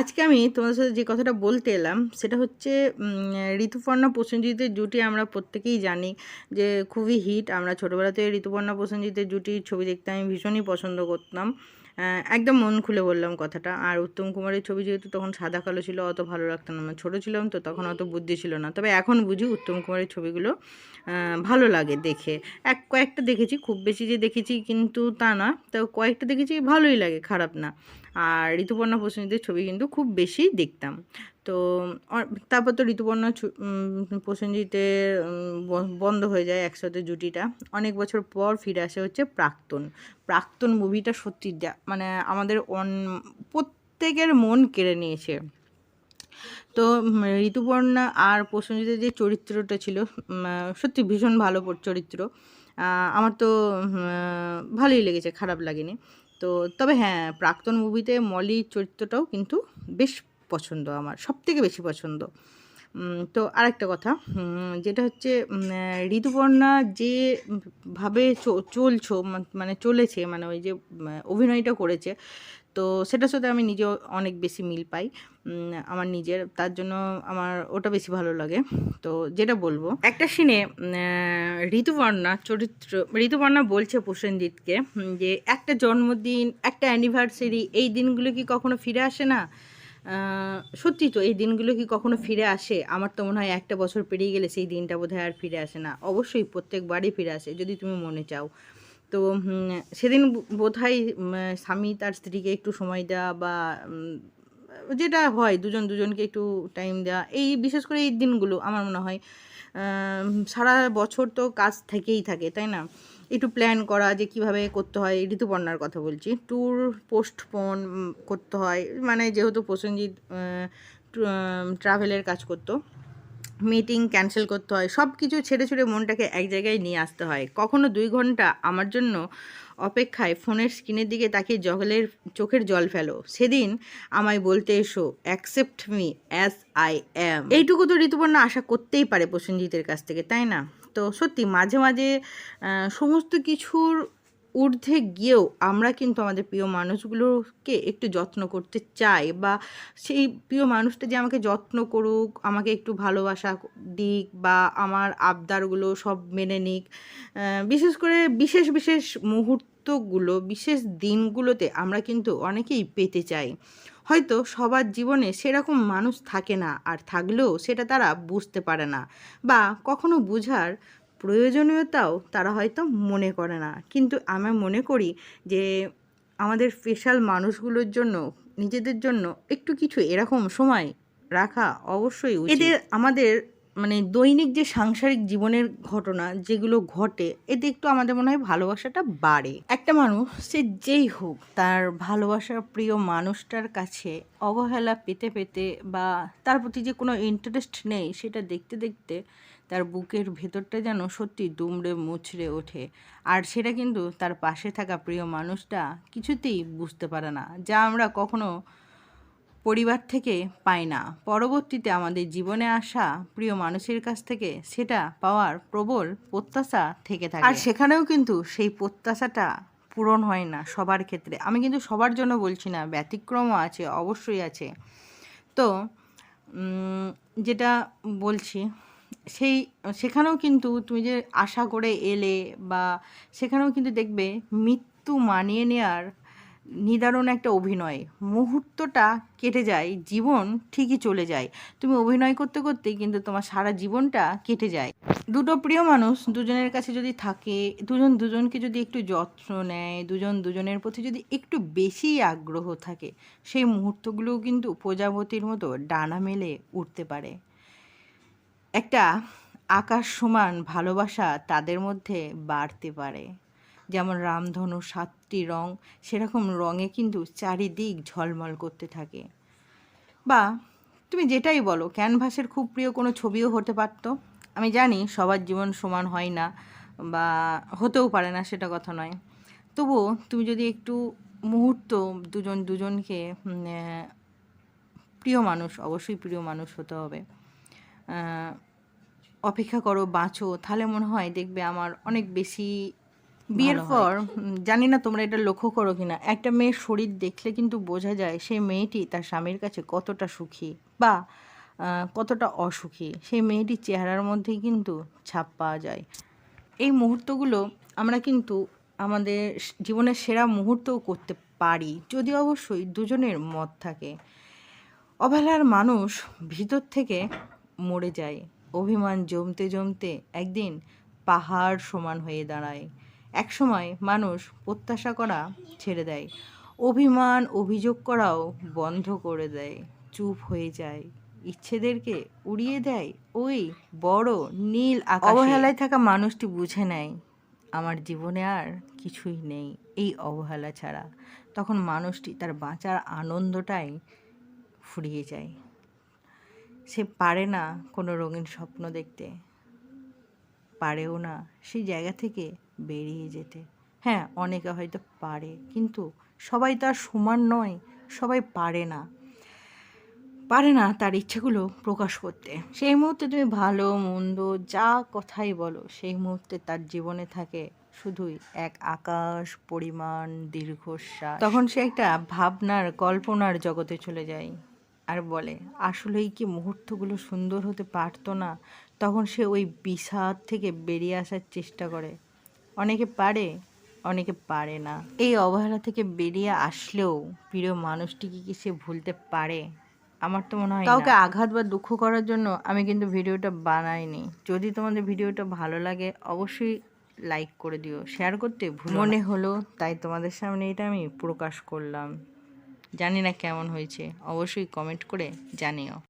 আজকে আমি তোমাদের সাথে যে কথাটা বলতে এলাম, সেটা হচ্ছে ঋতুপর্ণা প্রসেনজিতের জুটি আমরা প্রত্যেকেই জানি যে খুবই হিট। আমরা ছোটোবেলাতে ঋতুপর্ণা প্রসেনজিতের জুটির ছবি দেখতে আমি ভীষণই পছন্দ করতাম। একদম মন খুলে বললাম কথাটা। আর উত্তম কুমারের ছবি যেহেতু তখন সাদা কালো ছিল, অত ভালো লাগতো না। আমার ছোটো ছিলাম তো তখন অত বুদ্ধি ছিল না। তবে এখন বুঝি উত্তম কুমারের ছবিগুলো ভালো লাগে দেখে। এক, কয়েকটা দেখেছি, খুব বেশি যে দেখেছি কিন্তু তা না। তো কয়েকটা দেখেছি ভালোই লাগে, খারাপ না। আর ঋতুপর্ণা প্রসেনজিতের ছবি কিন্তু খুব বেশি দেখতাম। তো তারপর তো ঋতুপর্ণা প্রসেনজিতের বন্ধ হয়ে যায় একসাথে জুটিটা। অনেক বছর পর ফিরে আসে হচ্ছে প্রাক্তন। প্রাক্তন মুভিটা সত্যি মানে আমাদের অন, প্রত্যেকের মন কেড়ে নিয়েছে। তো ঋতুপর্ণা আর প্রসেনজিতের যে চরিত্রটা ছিল সত্যি ভীষণ ভালো চরিত্র। আমার তো ভালোই লেগেছে, খারাপ লাগেনি। তো তবে হ্যাঁ প্রাক্তন মুভিতে মলি চরিত্রটাও কিন্তু বেশ পছন্দ আমার সব থেকে বেশি পছন্দ। তো আরেকটা কথা যেটা হচ্ছে ঋতুপর্ণা যে উম, ভাবে চ- চলছো মানে চলেছে মানে ওই যে অভিনয়টা করেছে তো সেটার সাথে আমি নিজেও অনেক বেশি মিল পাই আমার নিজের তার জন্য আমার ওটা বেশি ভালো লাগে তো যেটা বলব একটা সিনে ঋতুপর্ণা চরিত্র ঋতুপর্ণা বলছে প্রসেনজিৎকে যে একটা জন্মদিন একটা অ্যানিভার্সারি এই দিনগুলো কি কখনো ফিরে আসে না? সত্যি তো, এই দিনগুলো কি কখনো ফিরে আসে? আমার তো মনে হয় একটা বছর পেরিয়ে গেলে সেই দিনটা বোধহয় আর ফিরে আসে না। অবশ্যই প্রত্যেকবারই ফিরে আসে, যদি তুমি মনে চাও। তো সেদিন বোধ হয় স্বামী তার স্ত্রীকে একটু সময় দেওয়া বা যেটা হয়, দুজন দুজনকে একটু টাইম দেওয়া, এই বিশেষ করে এই দিনগুলো, আমার মনে হয় সারা বছর তো কাজ থেকেই থাকে, তাই না? একটু প্ল্যান করা যে কীভাবে করতে হয়, ঋতুপর্ণার কথা বলছি। ট্যুর পোস্টপোন করতে হয়। মানে যেহেতু প্রসেনজিৎ ট্রাভেলের কাজ করতো। মিটিং ক্যান্সেল করতে হয় সব কিছু ছেড়ে ছুড়ে মনটাকে এক জায়গায় নিয়ে আসতে হয়। কখনো দুই ঘণ্টা আমার জন্য অপেক্ষায় ফোনের স্ক্রিনের দিকে তাকিয়ে জগলের চোখের জল ফেলো। সেদিন আমায় বলতে এসো accept me as I am এইটুকু তো ঋতুপর্ণা আশা করতেই পারে প্রসেনজিতের কাছ থেকে, তাই না? তো সত্যি মাঝে মাঝে সমস্ত কিছুর ঊর্ধ্বে গিয়েও আমরা কিন্তু আমাদের প্রিয় মানুষগুলোকে একটু যত্ন করতে চাই বা সেই প্রিয় মানুষটা যে আমাকে যত্ন করুক, আমাকে একটু ভালোবাসা দিক বা আমার আবদারগুলো সব মেনে নিক বিশেষ করে বিশেষ বিশেষ মুহূর্তগুলো, বিশেষ দিনগুলোতে আমরা কিন্তু অনেকেই পেতে চাই। হয়তো সবার জীবনে সেরকম মানুষ থাকে না, আর থাকলেও সেটা তারা বুঝতে পারে না বা কখনো বুঝার প্রয়োজনীয়তাও তারা হয়তো মনে করে না। কিন্তু আমি মনে করি যে আমাদের স্পেশাল মানুষগুলোর জন্য, নিজেদের জন্য একটু কিছু এরকম সময় রাখা অবশ্যই এদের আমাদের মানে দৈনিক যে সাংসারিক জীবনের ঘটনা যেগুলো ঘটে, এতে একটু আমাদের মনে হয় ভালোবাসাটা বাড়ে। একটা মানুষ, সে যেই হোক, তার ভালোবাসার প্রিয় মানুষটার কাছে অবহেলা পেতে পেতে বা তার প্রতি যে কোনো ইন্টারেস্ট নেই, সেটা দেখতে দেখতে তার বুকের ভেতরটা যেন সত্যি দুমড়ে মুচড়ে ওঠে। আর সেটা কিন্তু তার পাশে থাকা প্রিয় মানুষটা কিছুতেই বুঝতে পারে না, যা আমরা কখনো পরিবার থেকে পাই না। পরবর্তীতে আমাদের জীবনে আসা প্রিয় মানুষের কাছ থেকে সেটা পাওয়ার প্রবল প্রত্যাশা থেকে থাকে। আর সেখানেও কিন্তু সেই প্রত্যাশাটা পূরণ হয় না সবার ক্ষেত্রে। আমি কিন্তু সবার জন্য বলছি না, ব্যতিক্রমও আছে, অবশ্যই আছে। তো যেটা বলছি সেই, সেখানেও কিন্তু তুমি যে আশা করে এলে বা সেখানেও কিন্তু দেখবে মৃত্যু মানিয়ে নেওয়ার নিদারুণ একটা অভিনয়। মুহূর্তটা কেটে যায়, জীবন ঠিকই চলে যায়। তুমি অভিনয় করতে করতেই কিন্তু তোমার সারা জীবনটা কেটে যায়। দুটো প্রিয় মানুষ দুজনের কাছে যদি থাকে, দুজন দুজনকে যদি একটু যত্ন নেয়, দুজন দুজনের প্রতি যদি একটু বেশি আগ্রহ থাকে, সেই মুহূর্তগুলোও কিন্তু প্রজাপতির মতো ডানা মেলে উঠতে পারে। একটা আকাশ সমান ভালোবাসা তাদের মধ্যে বাড়তে পারে। যেমন রামধনু সাতটি রং, সেরকম রঙে কিন্তু চারিদিক ঝলমল করতে থাকে। বা তুমি যেটাই বলো, ক্যানভাসের খুব প্রিয় কোনো ছবিও হতে পারতো। আমি জানি সবার জীবন সমান হয় না বা হতেও পারে না, সেটা কথা নয়। তবুও তুমি যদি একটু মুহূর্ত দুজন দুজনকে প্রিয় মানুষ, অবশ্যই প্রিয় মানুষ হতে হবে। অপেক্ষা করো বাঁচো। তাহলে মনে হয় দেখবে আমার অনেক বেশি বিয়ের পর জানি না তোমরা এটা লক্ষ্য করো কিনা একটা মেয়ের শরীর দেখলে কিন্তু বোঝা যায় সেই মেয়েটি তার স্বামীর কাছে কতটা সুখী বা কতটা অসুখী। সেই মেয়েটির চেহারার মধ্যেই কিন্তু ছাপ পাওয়া যায়। এই মুহূর্তগুলো আমরা কিন্তু আমাদের জীবনের সেরা মুহূর্তও করতে পারি যদি অবশ্যই দুজনের মত থাকে। অবহেলার মানুষ ভিতর থেকে মরে যায়। অভিমান জমতে জমতে একদিন পাহাড় সমান হয়ে দাঁড়ায়। একসময় মানুষ প্রত্যাশা করা ছেড়ে দেয়, অভিমান, অভিযোগ করাও বন্ধ করে দেয়, চুপ হয়ে যায়। ইচ্ছেদেরকে উড়িয়ে দেয় ওই বড় নীল অবহেলায় থাকা মানুষটি বুঝে নেয়, আমার জীবনে আর কিছুই নেই এই অবহেলা ছাড়া। তখন মানুষটি তার বাঁচার আনন্দটাই ফুরিয়ে যায়। সে পারে না কোনো রঙিন স্বপ্ন দেখতে। পারেও না সেই জায়গা থেকে বেরিয়ে যেতে। হ্যাঁ অনেকে হয়তো পারে, কিন্তু সবাই তো আর সমান নয়, সবাই পারে না। পারে না তার ইচ্ছেগুলো প্রকাশ করতে। সেই মুহূর্তে তুমি ভালো, মন্দ, যা কথাই বলো, সেই মুহূর্তে তার জীবনে থাকে শুধুই এক আকাশ, পরিমাণ, দীর্ঘশ্বাস। তখন সে একটা ভাবনার, কল্পনার জগতে চলে যায়। আর বলে আসলেই কি মুহূর্তগুলো সুন্দর হতে পারতো না? তখন সে ওই বিষাদ থেকে বেরিয়ে আসার চেষ্টা করে। অনেকে পারে অনেকে পারে না। এই অবহেলা থেকে বেরিয়ে আসলেও প্রিয় মানুষটিকে কি সে ভুলতে পারে? আমার তো মনে হয় কাউকে আঘাত বা দুঃখ করার জন্য আমি কিন্তু ভিডিওটা বানাইনি। যদি তোমাদের ভিডিওটা ভালো লাগে অবশ্যই লাইক করে দিও। শেয়ার করতে ভুল মনে হলো তাই তোমাদের সামনে এটা আমি প্রকাশ করলাম। জানি না কেমন হয়েছে অবশ্যই কমেন্ট করে জানিও।